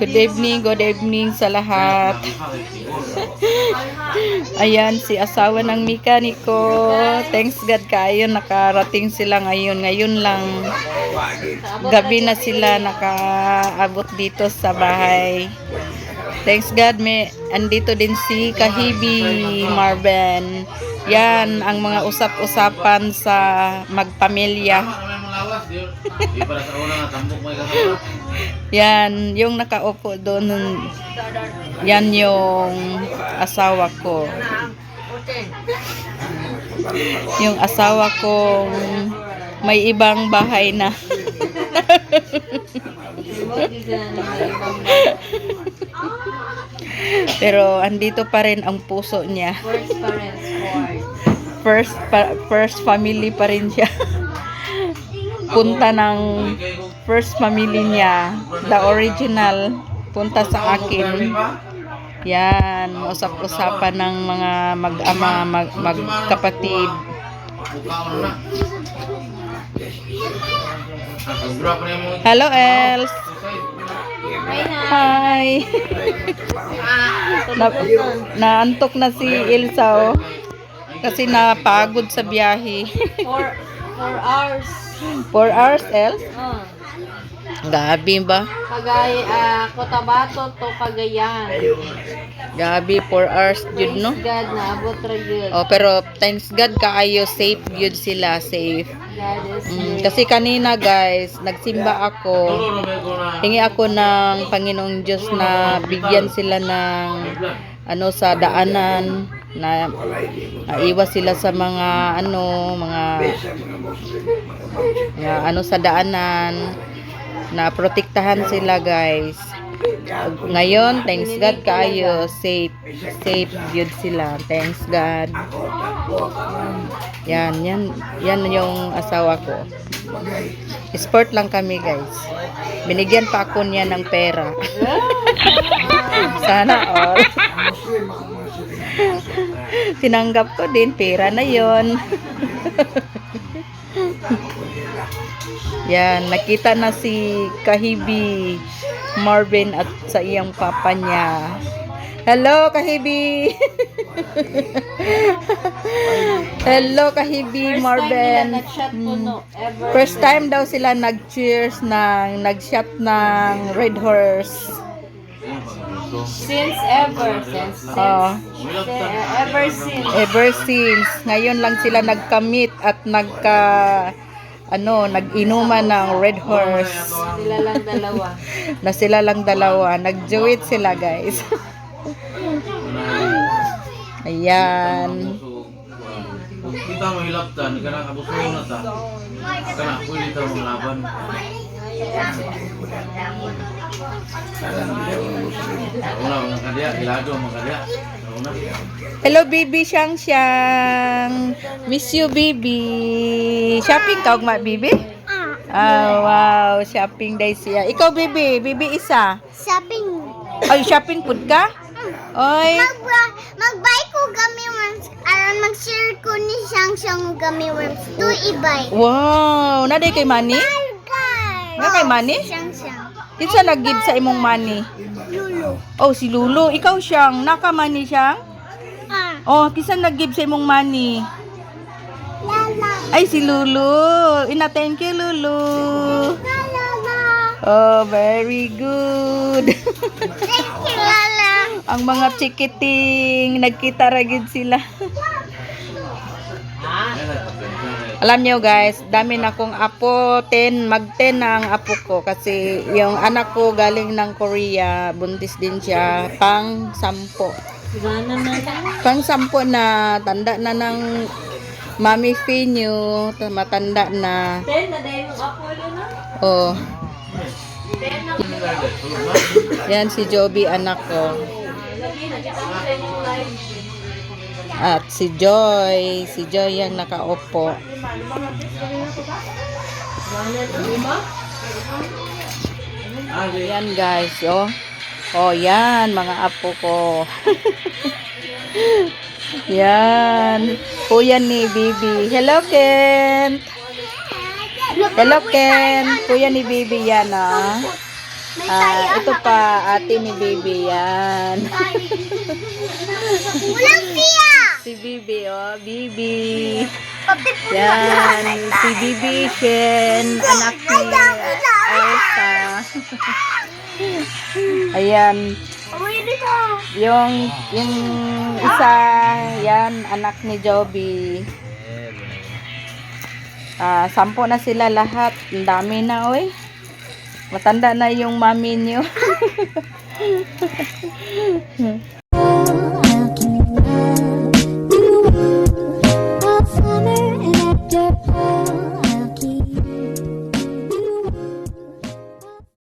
Good evening, good evening sa lahat. Ayan, si asawa ng mekaniko. Thanks God kayo, nakarating sila ngayon. Ngayon lang, gabi na sila nakaabot dito sa bahay. Thanks God, may andito din si Kahibi Marben. Yan ang mga usap-usapan sa magpamilya. Di para sa una tambok may kasama. Yan, yung nakaupo doon, yan yung asawa ko. Yung asawa kong may ibang bahay na. Pero andito pa rin ang puso niya. First pa- first family pa rin siya. Punta ng first family niya, the original, punta sa akin. Yan, usap-usapan ng mga mag-ama, mag- magkapatid. Hello, Els. Hi. na, naantok na si Ilsa, oh. Kasi napagod sa biyahe. Four, four hours. Four hours, Els? Oh. Gabi ba? Kagay, ah, Cotabato to Cagayan. Gabi, four hours, yun, no? God na, abot ra yun. Oh, pero thanks God kaayo safe yun sila, safe. God is Mm, kasi kanina guys, nagsimba ako. Hingi ako ng Panginoong Diyos na bigyan sila ng ano sa daanan na naiwas sila sa mga ano mga mga ano sa daanan na protektahan sila guys. Ngayon, thanks God kaayo safe safe yun sila. Thanks God. Yan, yan, yan yung asawa ko. Sport lang kami guys. Binigyan pa ako niya ng pera. Sana all. Tinanggap ko din, pera na yon. Yan, nakita na si Kahibi Marvin at sa iyang papa niya. Hello, Kahibi! Hello, Kahibi Marvin. No. First time daw sila nag-cheers ng nag-shot ng Red Horse. Since ever, since, since, Oh, since, ever since. ever since ngayon lang sila nagkamit at nagka ano, nag-inuman ng Red Horse. Sila lang dalawa. Na sila lang dalawa, nag-joit sila, guys. Ayan. Kita mo hilap ta, ni kana kabuso na ta. Kana pwede ta mo laban. Hello, baby Shang Shang. Miss you, baby. Shopping ka, ma, baby? Ah, wow. Shopping day siya. Ikaw, baby. Baby isa. Shopping. Ay, shopping food ka? Oy. Mag magbay ko gummy worms aron mag-share ko ni Shang Shang gummy worms. Tu ibay. Wow. Naday kay money? Burger. Na kay money? Shang Shang. Kinsa nag-give sa imong money? Lulu. Oh, si Lulu. Ikaw siyang. Naka money siyang? Ah. Oh, kinsa nag-give sa imong money? Lala. Ay, si Lulu. Ina, thank you, Lulu. Lala. Oh, very good. Thank you, Lala. Ang mga chikiting, nagkita ragid sila. Alam nyo guys, dami na akong apo, 10, mag 10 na ang apo ko kasi yung anak ko galing ng Korea, buntis din siya, pang sampo. Pang sampo na, tanda na ng Mami Finyo, matanda na. Ten, na dahil yung apo na. Oh, na. yan si Joby anak ko. At si Joy, si Joy yung nakaupo. Ah. Yan guys, oh. Oh, yan, mga apo ko. yan. Kuya ni Bibi. Hello, Kent. Hello, Kent. Kuya ni Bibi yan, ah. Ah, ito pa, ate ni Bibi yan. Si Bibi, oh. Bibi. Yan. Si Bibi Ken, anak ni Elsa. Ayan. Yung, yung isa, yan, anak ni Joby. Ah, sampo na sila lahat. Ang dami na, oy. Matanda na yung mami niyo.